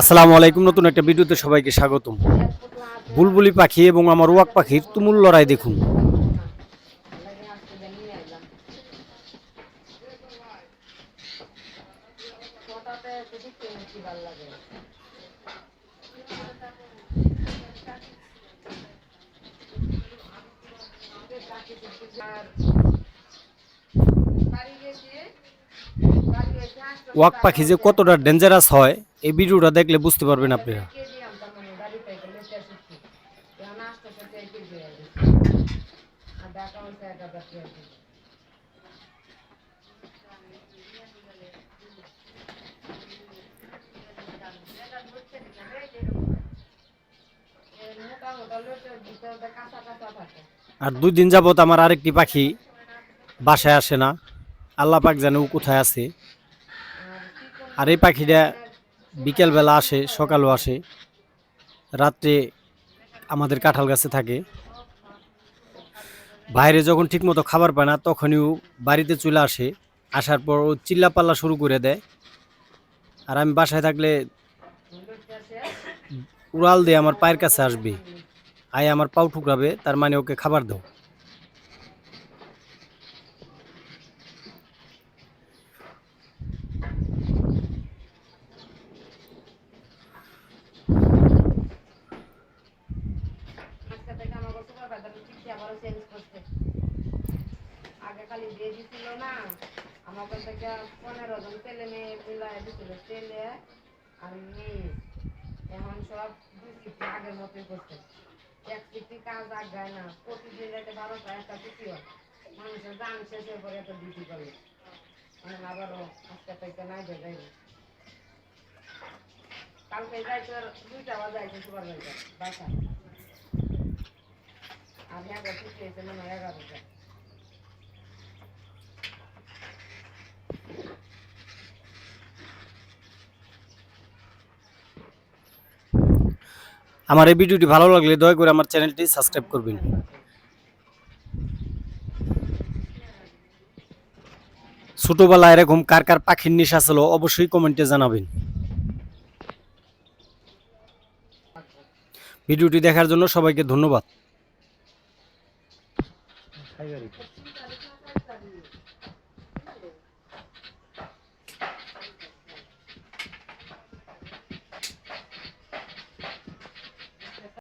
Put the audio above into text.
আসসালামু আলাইকুম। নতুন একটা ভিডিওতে সবাইকে স্বাগতম। বুলবুলি পাখি এবং আমার ওয়াক পাখির তুমুল লড়াই দেখুন। ওয়াক পাখি যে কতটা ডেঞ্জারাস হয় এই ভিডিওটা দেখলে বুঝতে পারবেন আপনারা আর দুই দিন যাবত আমার আরেকটি পাখি বাসায় আসে না। আল্লাহ পাক জানে ও কোথায় আছে। আর এই পাখিটা বিকেলবেলা আসে, সকালও আসে। রাত্রে আমাদের কাঁঠাল গাছে থাকে। বাইরে যখন ঠিকমতো খাবার পায় না, তখনই বাড়িতে চলে আসে। আসার পর ও চিল্লাপাল্লা শুরু করে দেয়। আর আমি বাসায় থাকলে উড়াল দিয়ে আমার পায়ের কাছে আসবে। আয় আমার পাও ঠুকরাবে, তার মানে ওকে খাবার দাও। চিঠি আবারও চেঞ্জ করছে। আগে খালি দিয়ে দিছিল না আমাকে থেকে পনেরো জন ছেলে মেয়ে মিলাই দিছিল ছেলে আর মেয়ে। এখন সব দুই চিঠি আগের মতোই করছে। এক চিঠি কাজ আগায় না, প্রতিদিন রাতে বারোটা, একটা কালকে যাইতে দুইটা বাজাইছে সুপারভাইজার বাসায় আমি আগে ছুটি হয়েছে মনে হয় এগারোটা আমার এই ভিডিওটি ভালো লাগলে দয়া করে আমার চ্যানেলটি সাবস্ক্রাইব করবেন। ছোটবেলায় এরকম কার কার পাখির নেশা ছিল অবশ্যই কমেন্টে জানাবেন। ভিডিওটি দেখার জন্য সবাইকে ধন্যবাদ। はい、ありがとう。